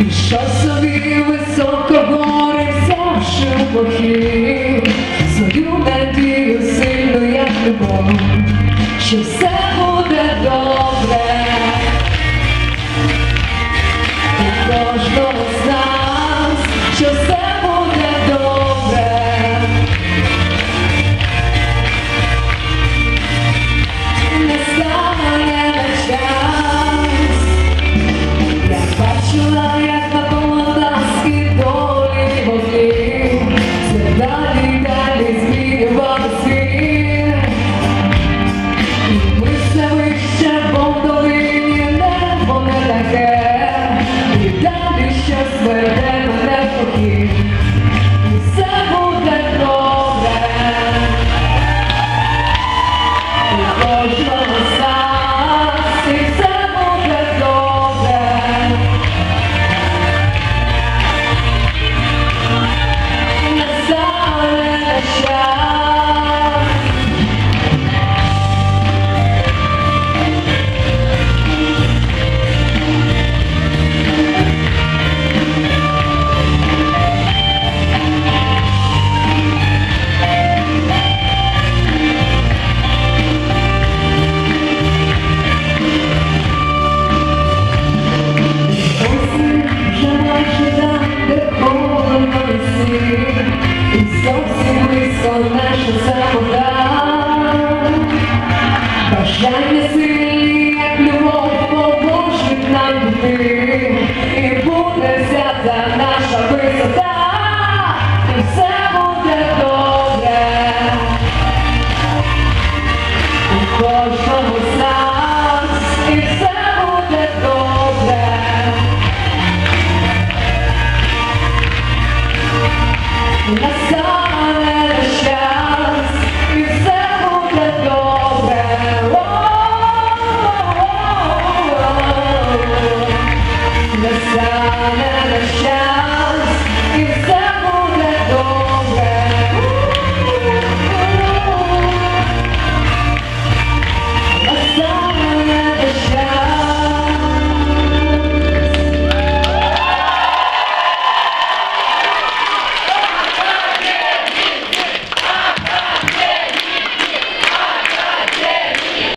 І що собі високо гори взявши в боки, свою надію сильно як любов, що все буде добре. І кожного Я не сильний, як любов поможуть і буде вся за наша висота, і все буде добре. У кожному з нас і все буде добре.